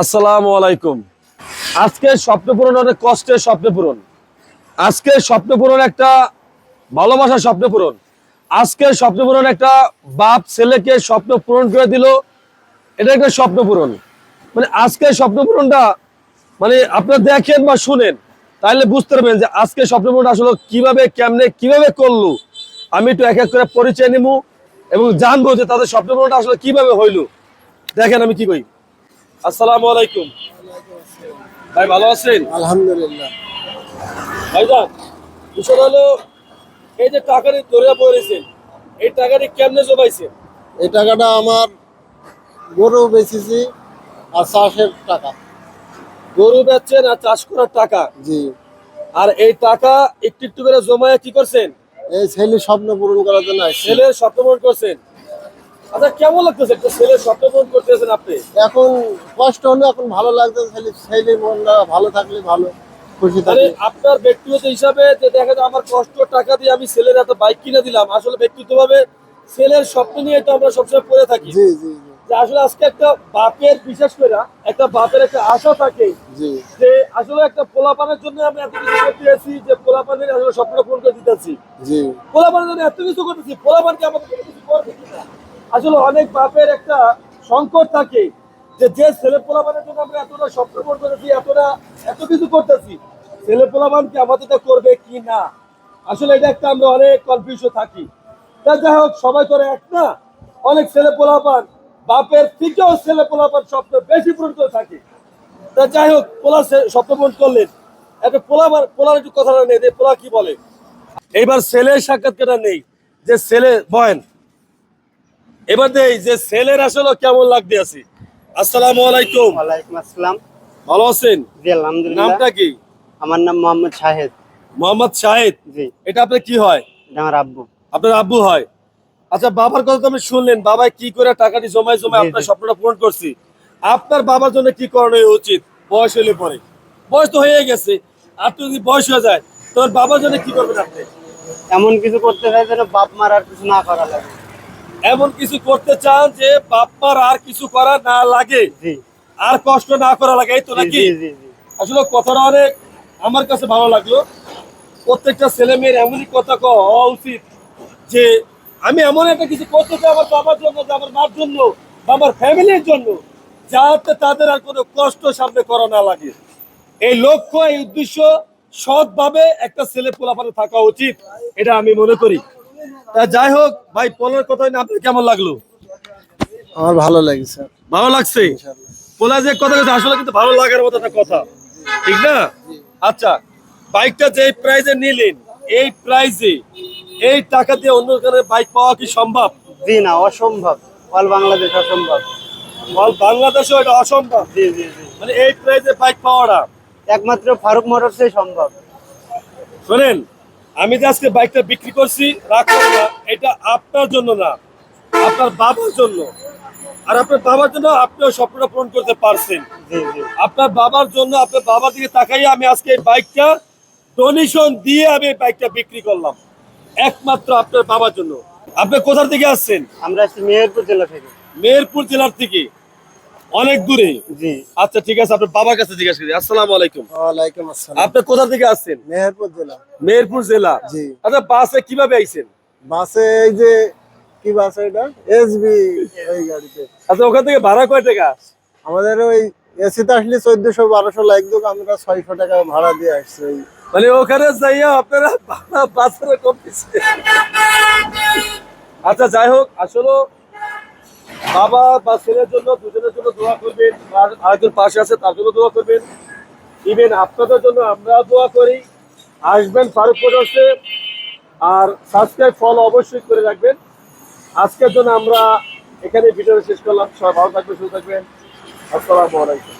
আসসালামু আলাইকুম। আজকে স্বপ্ন পূরণ অনেক কষ্টের স্বপ্ন পূরণ। আজকে স্বপ্ন পূরণ একটা ভালোবাসার স্বপ্ন পূরণ। আজকে স্বপ্ন পূরণ একটা বাপ ছেলেকে স্বপ্ন পূরণ করে দিল। এটা একটা স্বপ্ন পূরণ। মানে আজকে স্বপ্ন পূরণটা মানে আপনারা দেখেন বা শুনেন, তাহলে বুঝতে পারবেন যে আজকে স্বপ্ন পূরণটা আসলে কীভাবে, কেমনে, কীভাবে করল। আমি একটু এক এক করে পরিচয় নিবো এবং জানব যে তাদের স্বপ্ন পূরণটা আসলে কীভাবে হইল। দেখেন আমি কি কই আসসালামু আলাইকুম। ভাই ভালো আছেন? আলহামদুলিল্লাহ। ভাইজান বিষয় হলো এই যে টাকাটি ধরে পড়েছেন এই টাকাটি কেমনে জমাইছেন? এই টাকাটা আমার গরু বেচেছি আর চাষের টাকা। গরু বেচছেন আর চাষ করার টাকা। জি। আর এই টাকা একটু একটু করে জমায়ে কি করছেন? এই ছেলে স্বপ্ন পূরণ করার জন্য ছেলের স্বপ্ন পূরণ করছেন। আচ্ছা কেমন লাগতেছে? একটা ছেলের স্বপ্ন করতেছেন আপনি? এখন কষ্ট হলে এখন ভালো লাগছে ছেলে ছেলে মনটা ভালো থাকলে ভালো খুশি থাকে আপনার ব্যক্তিগত হিসাবে যে দেখা যায় আমার কষ্ট টাকা দিয়ে আমি ছেলের এত বাইক কিনে দিলাম আসলে ব্যক্তিগতভাবে ছেলের স্বপ্ন নিয়ে তো আমরা সবসময় পড়ে থাকি। জি জি যে আসলে আজকে একটা বাপের বিশেষ করে একটা বাপের একটা আশা থাকে যে আসলে একটা পোলাপানের জন্য আমি এত কিছু যে পোলাপানের আসলে স্বপ্ন পূরণ করে দিতেছি পোলাপানের জন্য এত কিছু করতেছি পোলাপানকে আমাকে কিছু করবে? আসলে অনেক বাপের একটা সংকট থাকে যে যে ছেলে পোলাপানের জন্য আমরা এতটা স্বপ্ন পূরণ করেছি, এতটা, এত কিছু করতেছি, ছেলে পোলাপানকে আমাদের করবে কি না? আসলে এটা একটা আমরা অনেক কনফিউশন থাকি। তা যাই হোক সবাই করে এক না। অনেক ছেলে পোলাপান বাপের থেকেও ছেলে পোলাপান স্বপ্ন বেশি পূরণ করে থাকে। তা যাই হোক, পোলা স্বপ্ন পূরণ করলেন। একটা পোলা পোলার একটু কথাটা নেই পোলা কি বলে? এইবার ছেলের সাক্ষাৎকারটা নেই, যে ছেলে বয়েন। এবার দেই যে ছেলের আসলে কেমন লাগতে আছে? আসসালামু আলাইকুম। ওয়ালাইকুম আসসালাম। ভালো আছেন? জি আলহামদুলিল্লাহ। নামটা কি? আমার নাম মোহাম্মদ শাহেদ। মোহাম্মদ শাহেদ? জি। এটা আপনার কি হয়? এটা আমার আব্বু। আপনার আব্বু হয়। আচ্ছা বাবার কথা তো আপনি শুনলেন। বাবা কি করে টাকাটি জমায় জমায় আপনার স্বপ্নটা পূরণ করছি? আপনার বাবার জন্য কি করণীয় উচিত? বয়স হলে পরে। বয়স তো হয়ে গেছে। আর যদি বয়স হয়ে যায় তোর বাবার জন্য কি করবেন আপনি? এমন কিছু করতে চাই যেন বাপ মার আর কিছু না করা লাগে। এমন কিছু করতে চান যে বাপ্পার আর কিছু করা না লাগে। আর কষ্ট না করা লাগে এই তো নাকি? আসলে কথাটা অনেক আমার কাছে ভালো লাগল। প্রত্যেকটা ছেলে মেয়ের এমনই কথা হওয়া উচিত যে আমি এমন একটা কিছু করতে চাই আমার বাবার জন্য যে আমার মার জন্য বা আমার ফ্যামিলির জন্য যাতে তাদের আর কোনো কষ্ট সামনে করা না লাগে। এই লক্ষ্য এই উদ্দেশ্য সৎভাবে একটা ছেলে পোলাপানে থাকা উচিত এটা আমি মনে করি। যাই হোক ভাই পোলার কথা না আপনার কেমন লাগল? আমার ভালো লাগছে। ভালো লাগছে? পোলা যে কথা আসলে কিন্তু ভালো লাগার মতো একটা কথা। ঠিক না? আচ্ছা বাইকটা যে প্রাইজে নিলেন এই প্রাইজে এই টাকা দিয়ে অন্য কারণে বাইক পাওয়া কি সম্ভব? জি না অসম্ভব। অল বাংলাদেশ অসম্ভব। বল বাংলাদেশেও এটা অসম্ভব? জি জি জি। মানে এই প্রাইজে বাইক পাওয়াটা? একমাত্র ফারুক মোটরসে সম্ভব। শোনেন আমি যে আজকে বাইকটা বিক্রি করছি রাখব না এটা আপনার জন্য না আপনার বাবার জন্য। আর আপনার বাবার জন্য আপনিও স্বপ্নটা পূরণ করতে পারছেন। আপনার বাবার জন্য আপনার বাবার দিকে তাকাই আমি আজকে এই বাইকটা ডোনেশন দিয়ে আমি এই বাইকটা বিক্রি করলাম। একমাত্র আপনার বাবার জন্য। আপনি কোথার থেকে আসছেন? আমরা আসছি মেহেরপুর জেলা থেকে। মেহেরপুর জেলার থেকে। অনেক দূরে? জি। আচ্ছা ঠিক আছে আপনার বাবার কাছে জিজ্ঞাসা করি। আসসালামু আলাইকুম। ওয়ালাইকুম আসসালাম। আপনি কোথা থেকে আসছেন? মেহেরপুর জেলা। মেহেরপুর জেলা। জি। আচ্ছা বাসে কীভাবে আইছেন? বাসে এই যে কি বাস এটা? এসবি এই গাড়িতে। আচ্ছা ওখান থেকে ভাড়া কয় টাকা? আমাদের ওই এসিতে আসলে চোদ্দশো বারোশো লাগতো আমরা ছয়শো টাকা ভাড়া দিয়ে আসছি ওই। মানে ওখানে যাইয়া আপনারা ভাড়া বাসের কম দিচ্ছে। আচ্ছা যাই হোক আসলে বাবা বা ছেলের জন্য, দুজনের জন্য দোয়া করবেন, আর আরেকজন পাশে আছে, তার জন্য দোয়া করবেন। ইভেন আপনাদের জন্য আমরা দোয়া করি। আসবেন ফারুক মোটরসে আর সাবস্ক্রাইব ফলো অবশ্যই করে রাখবেন। আজকের জন্য আমরা এখানে ভিডিও শেষ করলাম। সবাই ভালো থাকবেন, সুস্থ থাকবেন। আসসালামু আলাইকুম।